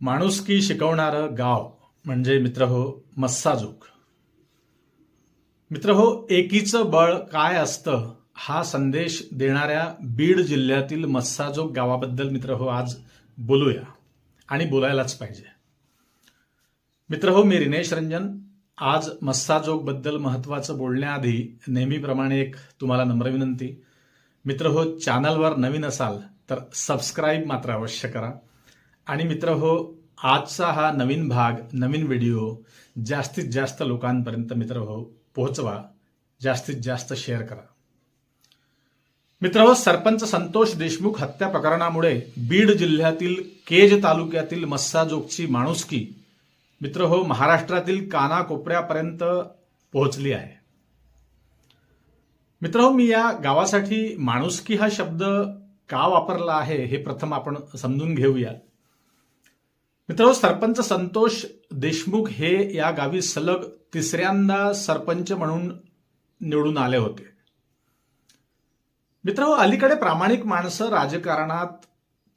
माणुसकी शिकवणारं गाव म्हणजे मित्र हो मस्साजोग मित्र हो एकीचं बळ काय असतं हा संदेश देणाऱ्या बीड जिल्ह्यातील मस्साजोग गावाबद्दल मित्र हो आज बोलूया आणि बोलायलाच पाहिजे. मित्र हो मी रिनेश रंजन. आज मस्साजोगबद्दल महत्वाचं बोलण्याआधी नेहमीप्रमाणे एक तुम्हाला नम्र विनंती. मित्र हो चॅनलवर नवीन असाल तर सबस्क्राईब मात्र अवश्य करा. आणि मित्र हो आजचा हा नवीन भाग नवीन व्हिडिओ जास्तीत जास्त लोकांपर्यंत मित्र हो पोहोचवा. जास्तीत जास्त शेअर करा. मित्र हो सरपंच संतोष देशमुख हत्या प्रकरणामुळे बीड जिल्ह्यातील केज तालुक्यातील मस्साजोगची माणुसकी मित्र हो महाराष्ट्रातील कानाकोपऱ्यापर्यंत पोहोचली आहे. मित्र हो मी या गावासाठी माणुसकी हा शब्द का वापरला आहे हे प्रथम आपण समजून घेऊया. मित्र सरपंच संतोष देशमुख हे या गावी सलग तिसऱ्यांदा सरपंच म्हणून निवडून आले होते. मित्र अलीकडे प्रामाणिक माणसं राजकारणात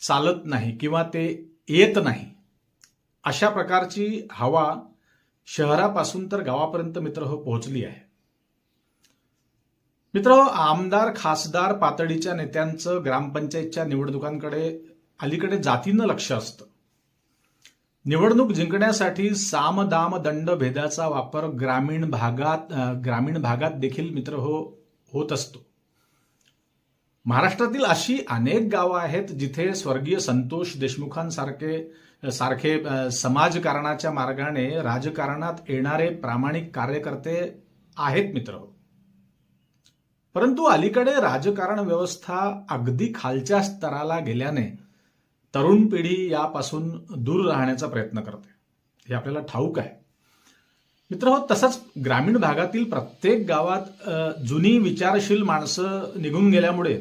चालत नाही किंवा ते येत नाही. अशा प्रकारची हवा शहरापासून तर गावापर्यंत मित्र हो पोहोचली आहे. मित्र हो, आमदार खासदार पातळीच्या नेत्यांचं ग्रामपंचायतच्या निवडणुकांकडे अलीकडे जातीनं लक्ष असतं. निवडणूक जिंकण्यासाठी साम दाम दंड भेदाचा वापर ग्रामीण भागात ग्रामीण भागात देखील मित्र हो होत असतो. महाराष्ट्रातील अशी अनेक गावं आहेत जिथे स्वर्गीय संतोष देशमुखांसारखे सारखे समाजकारणाच्या मार्गाने राजकारणात येणारे प्रामाणिक कार्यकर्ते आहेत मित्र हो. परंतु अलीकडे राजकारण व्यवस्था अगदी खालच्या स्तराला गेल्याने तरुण पिढी यापासून दूर राहण्याचा प्रयत्न करते. हे आपल्याला ठाऊक आहे. मित्र हो तसंच ग्रामीण भागातील प्रत्येक गावात जुनी विचारशील माणसं निघून गेल्यामुळे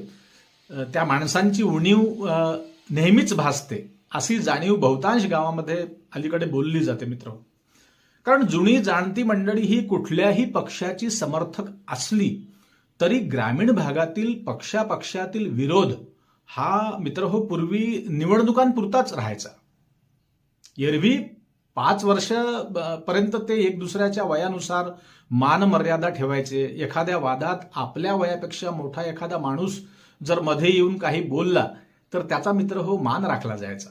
त्या माणसांची उणीव नेहमीच भासते. अशी जाणीव बहुतांश गावामध्ये अलीकडे बोलली जाते मित्र. कारण जुनी जाणती मंडळी ही कुठल्याही पक्षाची समर्थक असली तरी ग्रामीण भागातील पक्षापक्षातील विरोध हा मित्र हो पूर्वी निवडणुकांपुरताच राहायचा. एरवी पाच वर्ष पर्यंत ते एक दुसऱ्याच्या वयानुसार मान मर्यादा ठेवायचे. एखाद्या वादात आपल्या वयापेक्षा मोठा एखादा माणूस जर मध्ये येऊन काही बोलला तर त्याचा मित्र हो मान राखला जायचा.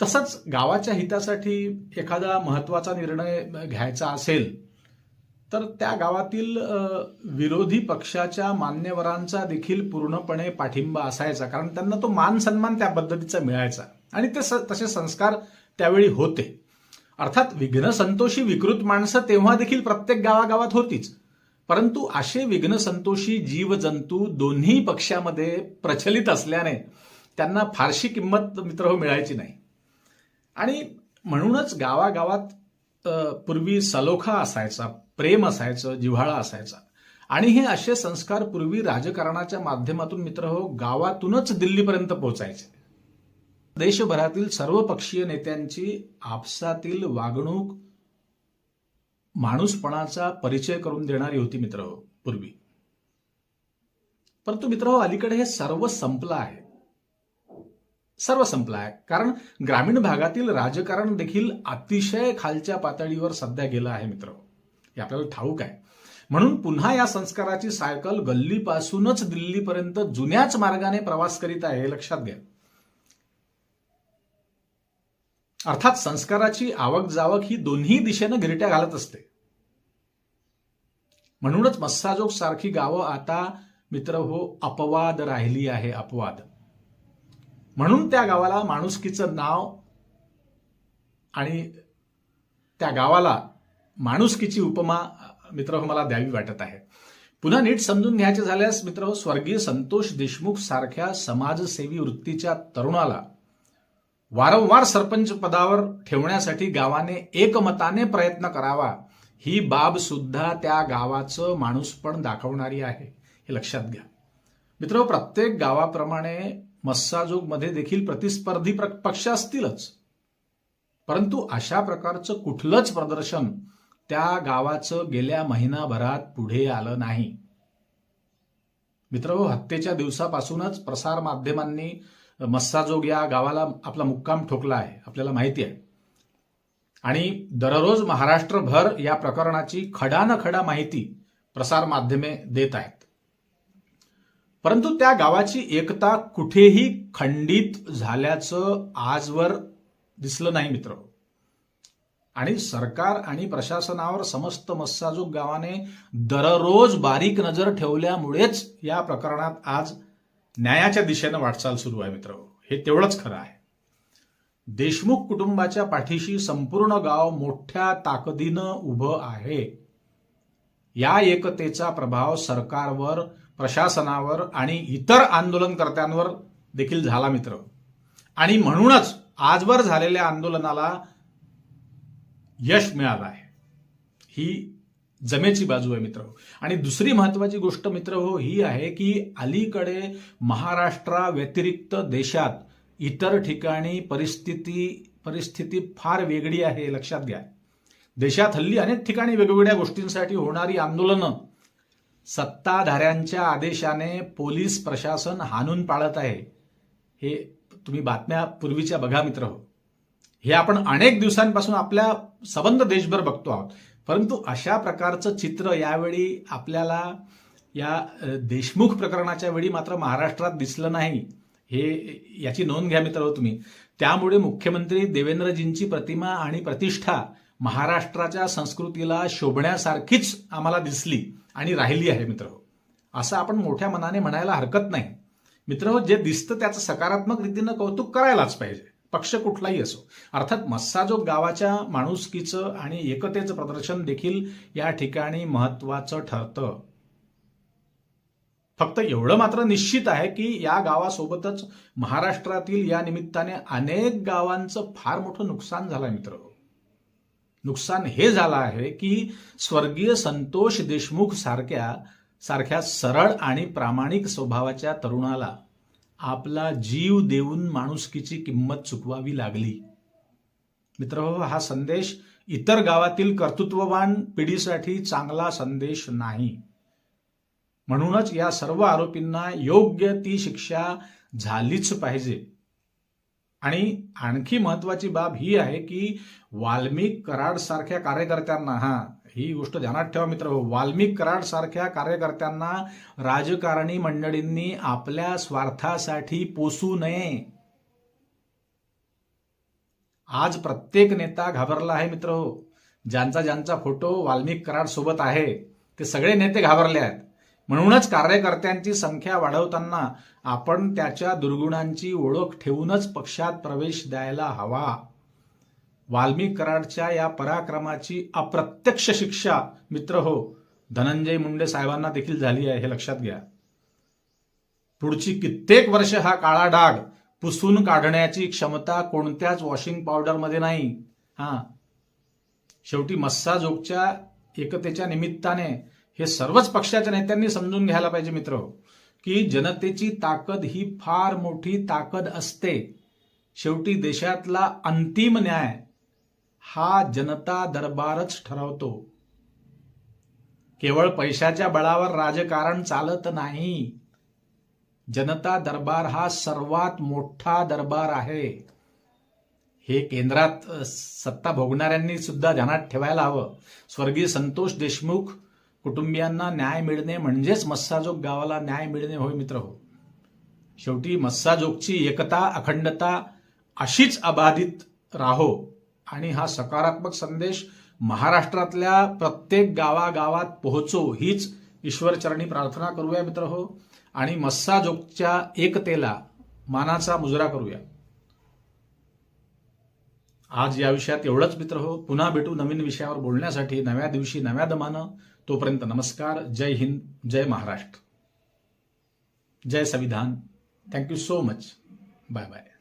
तसंच गावाच्या हितासाठी एखादा महत्त्वाचा निर्णय घ्यायचा असेल तर त्या गावातील विरोधी पक्षाच्या मान्यवरांचा देखील पूर्णपणे पाठिंबा असायचा. कारण त्यांना तो मान सन्मान त्या पद्धतीचा मिळायचा. आणि ते स- तसे संस्कार त्यावेळी होते. अर्थात विघ्न संतोषी विकृत माणसं तेव्हा देखील प्रत्येक गावागावात होतीच. परंतु असे विघ्न संतोषी जीवजंतू दोन्ही पक्षामध्ये प्रचलित असल्याने त्यांना फारशी किंमत मित्र हो मिळायची नाही. आणि म्हणूनच गावागावात पूर्वी सलोखा असायचा प्रेम असायचं जिव्हाळा असायचा. आणि हे असे संस्कार पूर्वी राजकारणाच्या माध्यमातून मित्र हो गावातूनच दिल्लीपर्यंत पोहोचायचे. देशभरातील सर्व पक्षीय नेत्यांची आपसातील वागणूक माणूसपणाचा परिचय करून देणारी होती मित्र हो पूर्वी. परंतु मित्र हो अलीकडे हे सर्व संपलं आहे. सर्व संपलं आहे कारण ग्रामीण भागातील राजकारण देखील अतिशय खालच्या पातळीवर सध्या गेलं आहे मित्र. हे आपल्याला ठाऊक आहे. म्हणून पुन्हा या संस्काराची सायकल गल्लीपासूनच दिल्लीपर्यंत जुन्याच मार्गाने प्रवास करीत आहे हे लक्षात घ्या. अर्थात संस्काराची आवक जावक ही दोन्ही दिशेनं गिरट्या घालत असते. म्हणूनच मस्साजोग सारखी गावं आता मित्र हो अपवाद राहिली आहे अपवाद. म्हणून त्या गावाला माणुसकीचं नाव आणि त्या गावाला माणुसकीची उपमा मित्र मला द्यावी वाटत आहे. पुन्हा नीट समजून घ्यायचे झाल्यास मित्र स्वर्गीय संतोष देशमुख सारख्या समाजसेवी वृत्तीच्या तरुणाला वारंवार सरपंच पदावर ठेवण्यासाठी गावाने एकमताने प्रयत्न करावा ही बाब सुद्धा त्या गावाचं माणूसपण दाखवणारी आहे. हे लक्षात घ्या. मित्र प्रत्येक गावाप्रमाणे मस्साजोगमध्ये देखील प्रतिस्पर्धी प्र- पक्ष असतीलच. परंतु अशा प्रकारचं कुठलंच प्रदर्शन त्या गावाचं गेल्या महिनाभरात पुढे आलं नाही. मित्र हत्येच्या दिवसापासूनच प्रसार माध्यमांनी मस्साजोग या गावाला आपला मुक्काम ठोकला आहे आपल्याला माहिती आहे. आणि दररोज महाराष्ट्रभर या प्रकरणाची खडा माहिती प्रसार माध्यमे देत आहेत. परंतु त्या गावाची एकता कुठेही खंडित झाल्याचं आजवर दिसलं नाही मित्र. आणि सरकार आणि प्रशासनावर समस्त मस्साजोग गावाने दररोज बारीक नजर ठेवल्यामुळेच या प्रकरणात आज न्यायाच्या दिशेनं वाटचाल सुरू आहे मित्र. हे तेवढंच खरं आहे. देशमुख कुटुंबाच्या पाठीशी संपूर्ण गाव मोठ्या ताकदीनं उभं आहे. या एकतेचा प्रभाव सरकारवर प्रशासनावर आणि इतर आंदोलनकर्त्यांवर देखील झाला मित्र. आणि म्हणूनच आजवर झालेल्या आंदोलनाला यश मिळालं आहे. ही जमेची बाजू आहे मित्र. आणि दुसरी महत्वाची गोष्ट मित्र हो ही आहे की अलीकडे महाराष्ट्राव्यतिरिक्त देशात इतर ठिकाणी परिस्थिती परिस्थिती फार वेगळी आहे लक्षात घ्या. देशात हल्ली अनेक ठिकाणी वेगवेगळ्या गोष्टींसाठी होणारी आंदोलनं सत्ताधाऱ्यांच्या आदेशाने पोलीस प्रशासन हाणून पाळत आहे. हे तुम्ही बातम्या पूर्वीच्या बघा मित्र. हो हे आपण अनेक दिवसांपासून आपल्या सबंध देशभर बघतो आहोत. परंतु अशा प्रकारचं चित्र यावेळी आपल्याला या देशमुख प्रकरणाच्या वेळी मात्र महाराष्ट्रात दिसलं नाही. हे याची नोंद घ्या मित्र हो तुम्ही. त्यामुळे मुख्यमंत्री देवेंद्रजींची प्रतिमा आणि प्रतिष्ठा महाराष्ट्राच्या संस्कृतीला शोभण्यासारखीच आम्हाला दिसली आणि राहिली आहे मित्र हो असं आपण मोठ्या मनाने म्हणायला हरकत नाही. मित्र हो जे दिसतं त्याचं सकारात्मक रीतीनं कौतुक करायलाच पाहिजे. पक्ष कुठलाही असो. अर्थात मस्साजोग गावाच्या माणुसकीचं आणि एकतेचं प्रदर्शन देखील या ठिकाणी महत्वाचं ठरतं. फक्त एवढं मात्र निश्चित आहे की या गावासोबतच महाराष्ट्रातील या निमित्ताने अनेक गावांचं फार मोठं नुकसान झालं मित्र नुकसान हे झालं आहे की स्वर्गीय संतोष देशमुख सारख्या सारख्या सरळ आणि प्रामाणिक स्वभावाच्या तरुणाला आपला जीव देऊन माणुसकीची किंमत चुकवावी लागली. मित्र हा संदेश इतर गावातील कर्तृत्ववान पिढीसाठी चांगला संदेश नाही. म्हणूनच या सर्व आरोपींना योग्य ती शिक्षा झालीच पाहिजे. आणि आणखी महत्वाची बाब ही आहे की वाल्मिक कराड सारख्या कार्यकर्त्यांना हा ही गोष्ट ध्यानात ठेवा मित्र वाल्मिक कराड सारख्या कार्यकर्त्यांना राजकारणी मंडळींनी आपल्या स्वार्थासाठी पोसू नये. आज प्रत्येक नेता घाबरला आहे मित्र हो. ज्यांचा ज्यांचा फोटो वाल्मिक कराड सोबत आहे ते सगळे नेते घाबरले आहेत. म्हणूनच कार्यकर्त्यांची संख्या वाढवताना आपण त्याच्या दुर्गुणांची ओळख ठेवूनच पक्षात प्रवेश द्यायला हवा. वाल्मिक कराडच्या या पराक्रमाची अप्रत्यक्ष शिक्षा मित्र हो धनंजय मुंडे साहेबांना देखील झाली आहे हे लक्षात घ्या. पुढची कित्येक वर्ष हा काळा डाग पुसून काढण्याची क्षमता कोणत्याच वॉशिंग पावडरमध्ये नाही. हा. शेवटी मस्साजोगच्या एकतेच्या निमित्ताने हे सर्वच पक्षाच्या नेत्यांनी समजून घ्यायला पाहिजे मित्र. की जनतेची ताकद ही फार मोठी ताकद असते. शेवटी देशातला अंतिम न्याय हा जनता दरबारच ठरवतो. केवळ पैशाच्या बळावर राजकारण चालत नाही. जनता दरबार हा सर्वात मोठा दरबार आहे. हे केंद्रात सत्ता भोगणाऱ्यांनी सुद्धा ध्यानात ठेवायला हवं. स्वर्गीय संतोष देशमुख कुटुंबियांना न्याय मिळणे म्हणजेच मस्साजोग गावाला न्याय मिळणे होय मित्र हो. शेवटी मस्साजोगची एकता अखंडता अशीच अबाधित राहो. आणि हा सकारात्मक संदेश महाराष्ट्रातल्या प्रत्येक गावागावात पोहोचो हीच ईश्वरचरणी प्रार्थना करूया मित्र हो. आणि मस्साजोगच्या एकतेला मानाचा मुजरा करूया. आज या विषयात एवढंच मित्र हो. पुन्हा भेटू नवीन विषयावर बोलण्यासाठी नव्या दिवशी नव्या दमानं. तोपर्यंत नमस्कार जय हिंद जय महाराष्ट्र. जय संविधान. Thank you so much bye bye